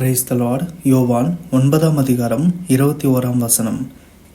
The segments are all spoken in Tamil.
பிரைஸ் த லார்ட் யோவான் ஒன்பதாம் அதிகாரம் இருபத்தி ஓராம் வசனம்.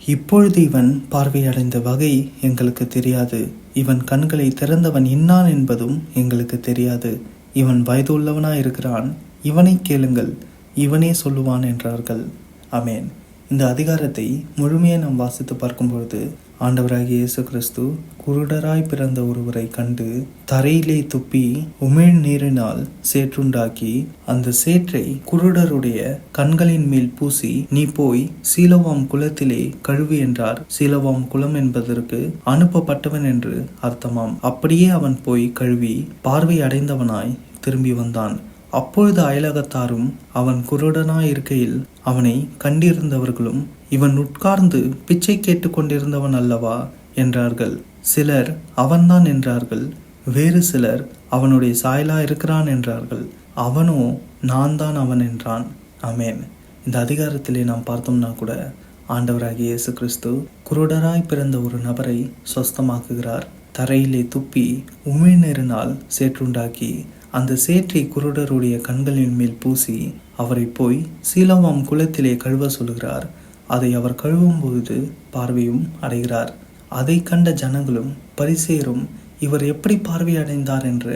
இப்பொழுது இவன் பார்வையடைந்த வகை எங்களுக்கு தெரியாது. இவன் கண்களை திறந்தவன் இன்னான் என்பதும் எங்களுக்கு தெரியாது. இவன் வயதுள்ளவனாயிருக்கிறான். இவனை கேளுங்கள். இவனே சொல்லுவான் என்றார்கள். அமேன் இந்த அதிகாரத்தை முழுமையை நாம் வாசித்து பார்க்கும்பொழுது ஆண்டவராகிய இயேசு கிறிஸ்து குருடராய் பிறந்த ஒருவரை கண்டு தரையிலே துப்பி உமிழ் நீரினால் சேற்றுண்டாக்கி அந்த சேற்றை குருடருடைய கண்களின் மேல் பூசி நீ போய் சீலவாம் குலத்திலே கழுவு என்றார். சீலவாம் குலம் என்பதற்கு அனுப்பப்பட்டவன் என்று அர்த்தமாம். அப்படியே அவன் போய் கழுவி பார்வை அடைந்தவனாய் திரும்பி வந்தான். அப்பொழுது அயலகத்தாரும் அவன் குருடனாய் இருக்கையில் அவனை கண்டிருந்தவர்களும் இவன் உட்கார்ந்து பிச்சை கேட்டு கொண்டிருந்தவன் அல்லவா? என்றார்கள். சிலர் அவன்தான் என்றார்கள். வேறு சிலர் அவனுடைய சாயலா இருக்கிறான் என்றார்கள். அவனோ நான் தான் அவன் என்றான். அமேன் இந்த அதிகாரத்திலே நாம் பார்த்தோம்னா கூட ஆண்டவராகிய இயேசு கிறிஸ்து குருடராய் பிறந்த ஒரு நபரை சொஸ்தமாக்குகிறார். தரையிலே துப்பி உமிழ்நீரினால் சேற்றுண்டாக்கி அந்த சேற்றை குருடருடைய கண்களின் மேல் பூசி அவரை போய் சீலவாம் குளத்திலே கழுவ சொல்கிறார் அதை அவர் கழுவும் பொழுது பார்வையும் அடைகிறார். அதை கண்ட ஜனங்களும் பரிசேரும் இவர் எப்படி பார்வை அடைந்தார்? என்ற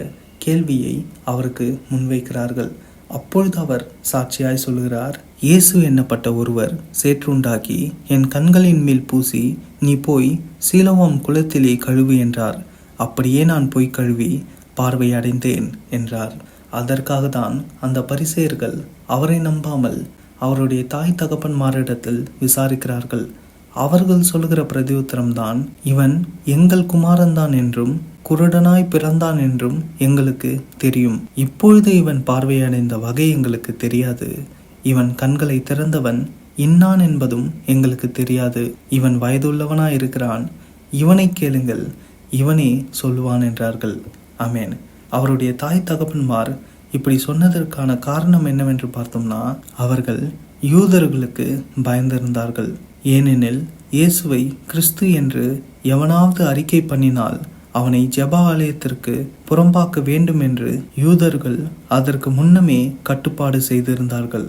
கேள்வியை அவருக்கு முன்வைக்கிறார்கள். அப்பொழுது அவர் சாட்சியாய் சொல்கிறார் இயேசு எண்ணப்பட்ட ஒருவர் சேற்றுண்டாக்கி என் கண்களின் மேல் பூசி நீ போய் சீலவம் குளத்திலே கழுவு என்றார். அப்படியே நான் போய் கழுவி பார்வை அடைந்தேன் என்றார். அதற்காக தான் அந்த பரிசேயர்கள் அவரை நம்பாமல் அவருடைய தாய் தகப்பன்மாரிடத்தில் விசாரிக்கிறார்கள். அவர்கள் சொல்கிற பிரதியுத்தரம்தான் இவன் எங்கள் குமாரன்தான் என்றும் குருடனாய் பிறந்தான் என்றும் எங்களுக்கு தெரியும். இப்பொழுது இவன் பார்வையடைந்த வகை எங்களுக்கு தெரியாது. இவன் கண்களை திறந்தவன் இன்னான் என்பதும் எங்களுக்கு தெரியாது. இவன் வயதுள்ளவனாய் இருக்கிறான். இவனை கேளுங்கள் இவனே சொல்லுவான் என்றார்கள். அமேன் அவருடைய தாய் தகப்பன்மார் இப்படி சொன்னதற்கான காரணம் என்னவென்று பார்த்தோம்னா அவர்கள் யூதர்களுக்கு பயந்திருந்தார்கள். ஏனெனில் இயேசுவை கிறிஸ்து என்று எவனாவது அறிக்கை பண்ணினால் அவனை ஜெப ஆலயத்திற்கு புறம்பாக்க வேண்டும் என்று யூதர்கள் அதற்கு முன்னமே கட்டுப்பாடு செய்திருந்தார்கள்.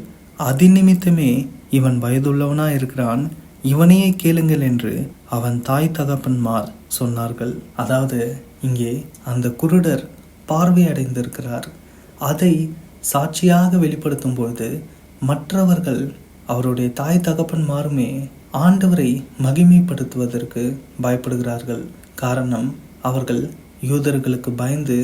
அதிநிமித்தமே இவன் வயதுள்ளவனா இருக்கிறான் இவனையே கேளுங்கள் என்று அவன் தாய் தகப்பன்மார் சொன்னார்கள். அதாவது இங்கே அந்த குருடர் பார்வை அடைந்திருக்கிறார் அதை சாட்சியாக வெளிப்படுத்தும் பொழுது மற்றவர்கள் அவருடைய தாய் தகப்பன்மாருமே ஆண்டவரை மகிமைப்படுத்துவதற்கு பயப்படுகிறார்கள். காரணம் அவர்கள் யூதர்களுக்கு பயந்து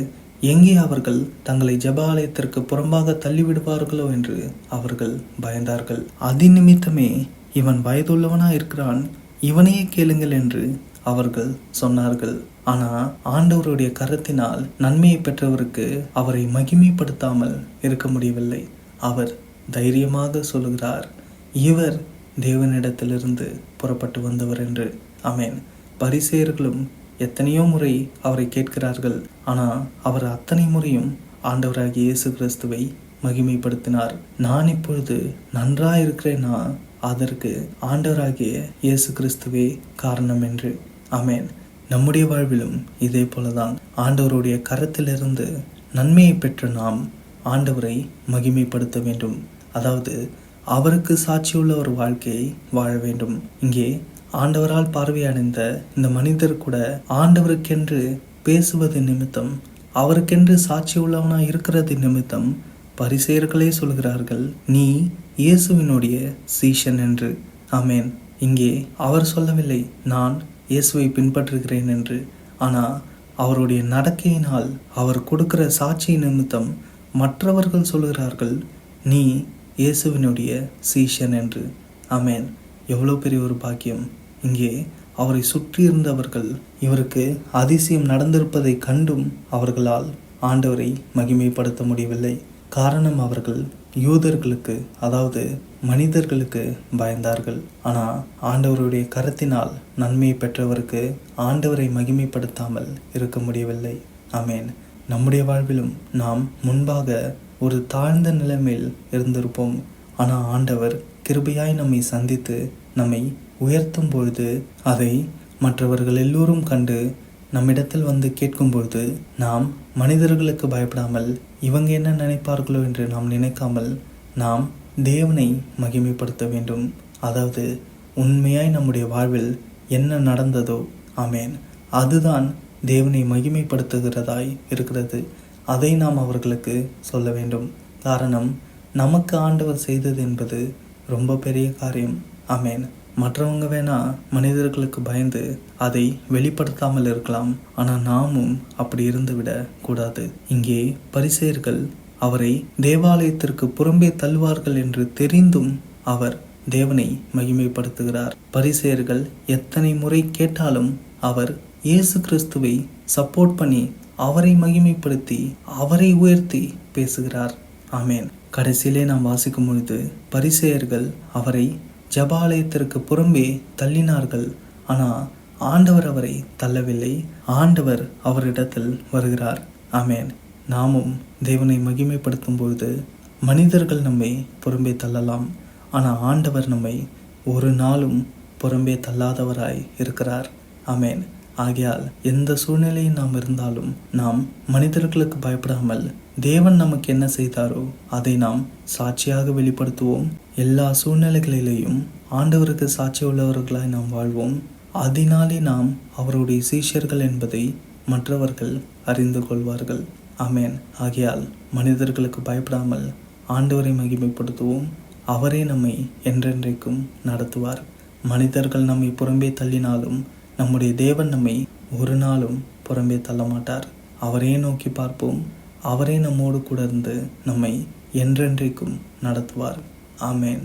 எங்கே அவர்கள் தங்களை ஜபாலயத்திற்கு புறம்பாக தள்ளிவிடுவார்களோ என்று அவர்கள் பயந்தார்கள். அதிநிமித்தமே இவன் வயதுள்ளவனா இருக்கிறான் இவனையே கேளுங்கள் என்று அவர்கள் சொன்னார்கள். ஆனா ஆண்டவருடைய கரத்தினால் நன்மையை பெற்றவருக்கு அவரை மகிமைப்படுத்தாமல் இருக்க முடியவில்லை. அவர் தைரியமாக சொல்லுகிறார் இவர் தேவனிடத்திலிருந்து புறப்பட்டு வந்தவர் என்று. அமேன் பரிசேயர்களும் எத்தனையோ முறை அவரை கேட்கிறார்கள். ஆனா அவர் அத்தனை முறையும் ஆண்டவராகிய இயேசு கிறிஸ்துவை மகிமைப்படுத்தினார். நான் இப்பொழுது நன்றாயிருக்கிறேனா? அதற்கு ஆண்டவராகிய இயேசு கிறிஸ்துவே காரணம் என்று. அமேன் நம்முடைய வாழ்விலும் இதே போலதான். ஆண்டவருடைய கரத்திலிருந்து நன்மையை பெற்ற நாம் ஆண்டவரை மகிமைப்படுத்த வேண்டும். அதாவது அவருக்கு சாட்சியுள்ள ஒரு வாழ்க்கையை வாழ வேண்டும். இங்கே ஆண்டவரால் பார்வையடைந்த இந்த மனிதர் கூட ஆண்டவருக்கென்று பேசுவது நிமித்தம் அவருக்கென்று சாட்சி உள்ளவனா இருக்கிறது நிமித்தம் பரிசெயர்களே சொல்கிறார்கள் நீ இயேசுவினுடைய சீஷன் என்று. ஆமேன். இங்கே அவர் சொல்லவில்லை நான் இயேசுவை பின்பற்றுகிறேன் என்று. ஆனால் அவருடைய நடக்கையினால் அவர் கொடுக்கிற சாட்சி நிமித்தம் மற்றவர்கள் சொல்கிறார்கள் நீ இயேசுவினுடைய சீஷன் என்று. அமேன் எவ்வளோ பெரிய ஒரு பாக்கியம். இங்கே அவரை சுற்றி இருந்தவர்கள் இவருக்கு அதிசயம் நடந்திருப்பதை கண்டும் அவர்களால் ஆண்டவரை மகிமைப்படுத்த முடியவில்லை. காரணம் அவர்கள் யூதர்களுக்கு அதாவது மனிதர்களுக்கு பயந்தார்கள். ஆனால் ஆண்டவருடைய கருத்தினால் நன்மை பெற்றவருக்கு ஆண்டவரை மகிமைப்படுத்தாமல் இருக்க முடியவில்லை. ஆமேன். நம்முடைய வாழ்விலும் நாம் முன்பாக ஒரு தாழ்ந்த நிலைமையில் இருந்திருப்போம். ஆனால் ஆண்டவர் கிருபையாய் நம்மை சந்தித்து நம்மை உயர்த்தும் பொழுது அதை மற்றவர்கள் எல்லோரும் கண்டு நம்மிடத்தில் வந்து கேட்கும்பொழுது நாம் மனிதர்களுக்கு பயப்படாமல் இவங்க என்ன நினைப்பார்களோ என்று நாம் நினைக்காமல் நாம் தேவனை மகிமைப்படுத்த வேண்டும். அதாவது உண்மையாய் நம்முடைய வாழ்வில் என்ன நடந்ததோ ஆமேன். அதுதான் தேவனை மகிமைப்படுத்துகிறதாய் இருக்கிறது. அதை நாம் அவர்களுக்கு சொல்ல வேண்டும். காரணம் நமக்கு ஆண்டவர் செய்தது என்பது ரொம்ப பெரிய காரியம். ஆமேன். மற்றவங்க வேணா மனிதர்களுக்கு பயந்து அதை வெளிப்படுத்தாமல் இருக்கலாம். ஆனால் நாமும் அப்படி இருந்துவிட கூடாது. இங்கே பரிசேர்கள் அவரை தேவாலயத்திற்கு புறம்பே தள்ளுவார்கள் என்று தெரிந்தும் அவர் தேவனை மகிமைப்படுத்துகிறார். பரிசேர்கள் எத்தனை முறை கேட்டாலும் அவர் இயேசு கிறிஸ்துவை சப்போர்ட் பண்ணி அவரை மகிமைப்படுத்தி அவரை உயர்த்தி பேசுகிறார். ஆமேன். கடைசியிலே நாம் வாசிக்கும் பொழுது பரிசெயர்கள் அவரை ஜபாலயத்திற்கு புறம்பே தள்ளினார்கள். ஆனால் ஆண்டவர் அவரை தள்ளவில்லை. ஆண்டவர் அவரிடத்தில் வருகிறார். ஆமேன். நாமும் தேவனை மகிமைப்படுத்தும் பொழுது மனிதர்கள் நம்மை புறம்பே தள்ளலாம். ஆனால் ஆண்டவர் நம்மை ஒரு நாளும் புறம்பே தள்ளாதவராய் இருக்கிறார். ஆமேன். ஆகையால் எந்த சூழ்நிலையில் நாம் இருந்தாலும் நாம் மனிதர்களுக்கு பயப்படாமல் தேவன் நமக்கு என்ன செய்தாரோ அதை நாம் சாட்சியாக வெளிப்படுத்துவோம். எல்லா சூழ்நிலைகளிலேயும் ஆண்டவருக்கு சாட்சி உள்ளவர்களாய் நாம் வாழ்வோம். அதனாலே நாம் அவருடைய சீஷர்கள் என்பதை மற்றவர்கள் அறிந்து கொள்வார்கள். அமேன் ஆகையால் மனிதர்களுக்கு பயப்படாமல் ஆண்டவரை மகிமைப்படுத்துவோம். அவரே நம்மை என்றென்றைக்கும் நடத்துவார். மனிதர்கள் நம்மை புறம்பே தள்ளினாலும் நம்முடைய தேவன் நம்மை ஒரு நாளும் புறம்பே தள்ள மாட்டார் அவரே நோக்கி பார்ப்போம். அவரே நம்மோடு கூட இருந்து நம்மை என்றென்றைக்கும் நடத்துவார். ஆமேன்.